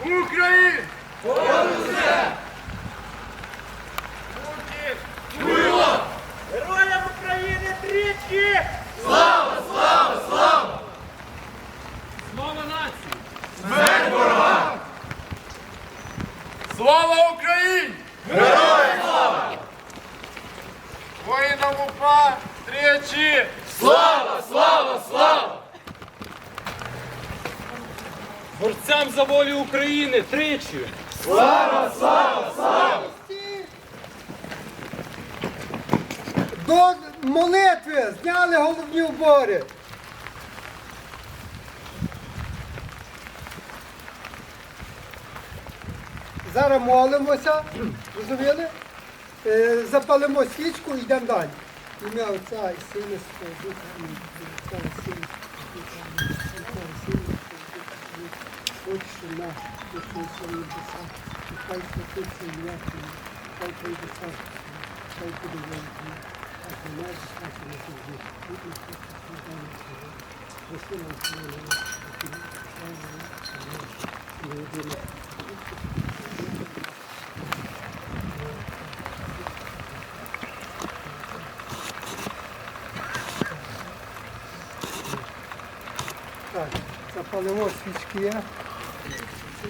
Україн! Героям України тричі! Слава нації! Смерть ворога! Слава Україні! Героям слава! Воїнам УПА тричі! Слава, слава, слава! Борцям за волю України тричі. До молитви зняли головні убори. Зараз молимося, розуміли? Е, Запалимо свічку і йдемо далі. Ім'я Отця і Сина Святого Духа. Амінь. Отця і Сина Святого Духа. Амінь. Отця і Сина Святого Духа. Амінь. Отче наш, що ти на небесах, нехай святиться ім'я Твоє, хай прийде царство Твоє, хай буде воля Твоя, так і нас, так і на землі. Будь нас Христос, Твоє, Прости нам Твоє, Господи, слава нам, Амінь.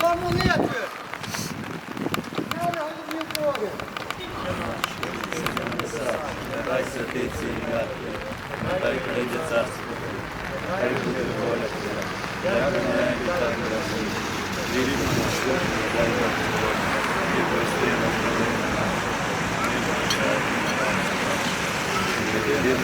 Головні убори. Хай святиться ім'я Твоє,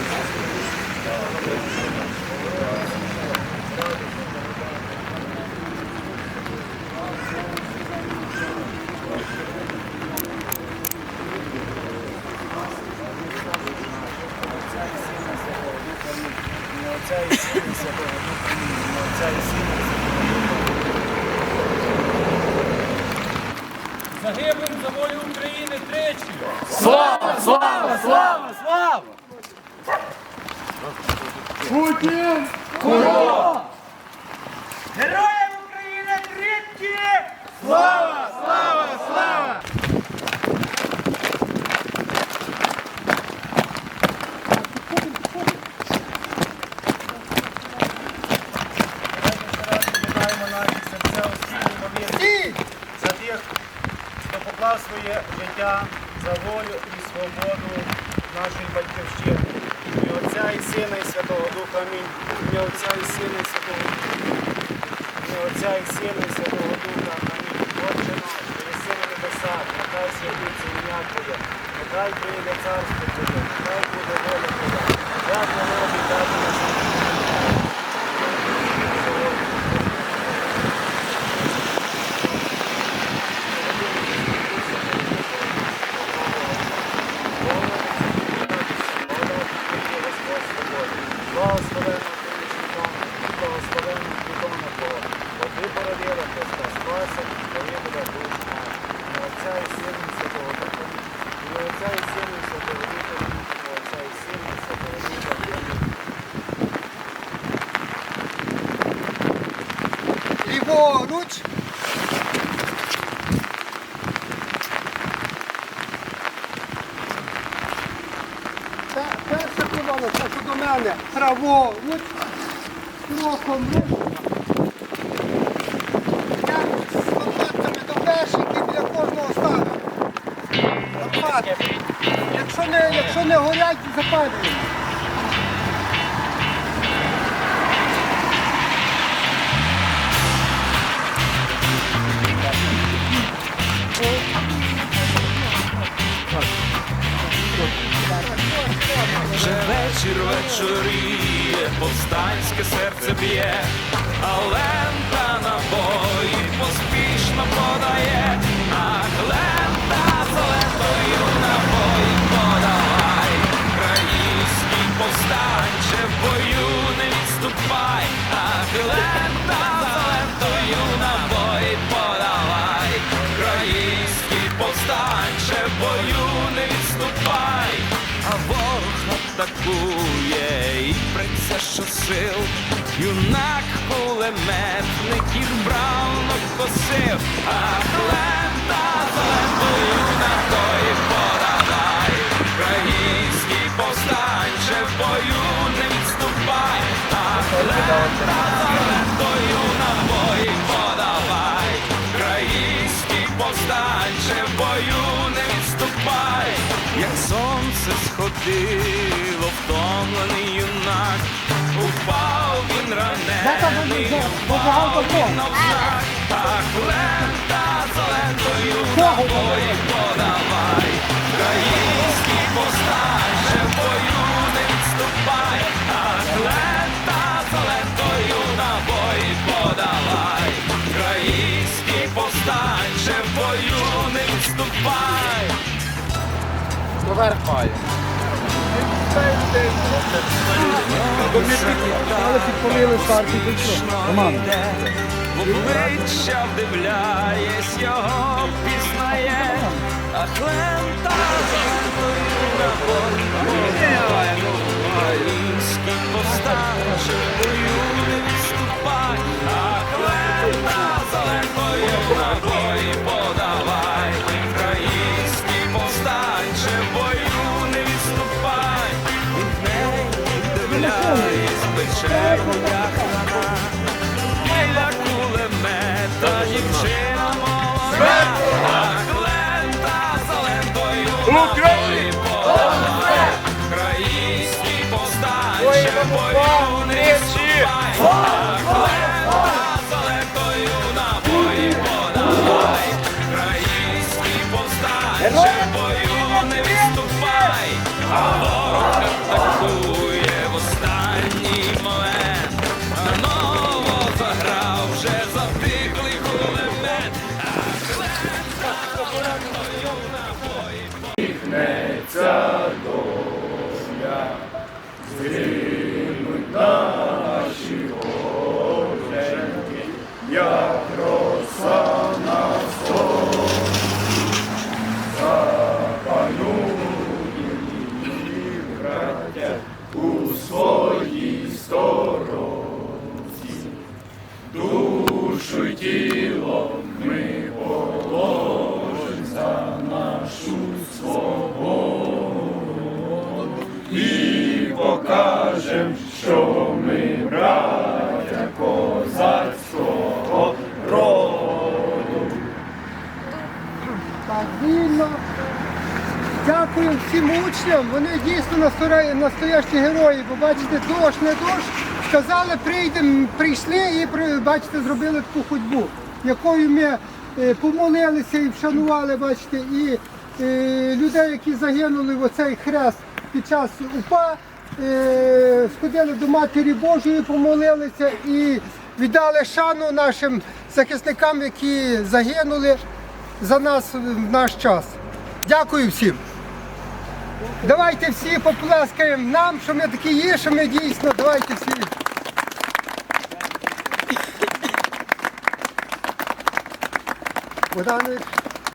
Загиблим за волю України тричі. Слава, слава, слава, слава! Путін! Героям України тричі! Слава! Життя за волю і свободу нашої батьківщини. І Отця і Сина і Святого Духа. Амінь. І Отця і Сина і Святого Духа. І Отця і Сина і Святого Духа. Амінь. Отче наш, що єси на небесах, нехай святиться ім'я Твоє, нехай прийде царство Твоє, нехай буде воля Твоя, як на небі, так і на землі. Благословенно благословенно Твого, бо ти породила Христа Спаса, Твоє буде душ наш. І Отця і Сина і Святого Духа. І Отця і Сина і Святого Духа. І Отця і Сина і Святого Духа. Ліворуч. Це перша колона, що до мене. Праворуч. Кроком. Я з лопатками до і біля кожного ставлю. Лопатки. Якщо не, якщо не горять, запалюємо. Повстанське серце б'є, а лента набої поспішно подає, ах, лента за лентою набої подавай, Український повстанче в бою не відступай, ах, лента за лентою набої подавай, Український повстанче в бою не відступай. А ворог атакує і що сил, юнак кулеметників бравно косив, а лента за лентою набої подавай, український повстанче в бою не відступай, а лента за лентою набої подавай, український повстанче в бою не відступай, як сонце сходило, втомлений упав він ранений, він навзнак, ах, лента за лентою набої подавай, український повстанче в бою не відступай, ах, лента лентою набої подавай, український повстанче в бою не відступай. Але підпалили старший Роман. Обличчя вдивляєсь, його пізнає, а лента зеленою набой. Український повстанче в лентою набої. Український повстанче бою не відступай, Сили наші, Боженьки, як Всім учням. Вони дійсно настоящі герої. Бо бачите, дощ, не дощ. Сказали, прийдемо, прийшли і бачите, зробили таку ходьбу, якою ми е, помолилися і вшанували, бачите, і е, людей, які загинули в оцей хрест під час УПА, е, сходили до Матері Божої, помолилися і віддали шану нашим захисникам, які загинули за нас в наш час. Дякую всім. Давайте всі поплескаємо нам, що ми такі є, що ми дійсно. Давайте всі. Богданович.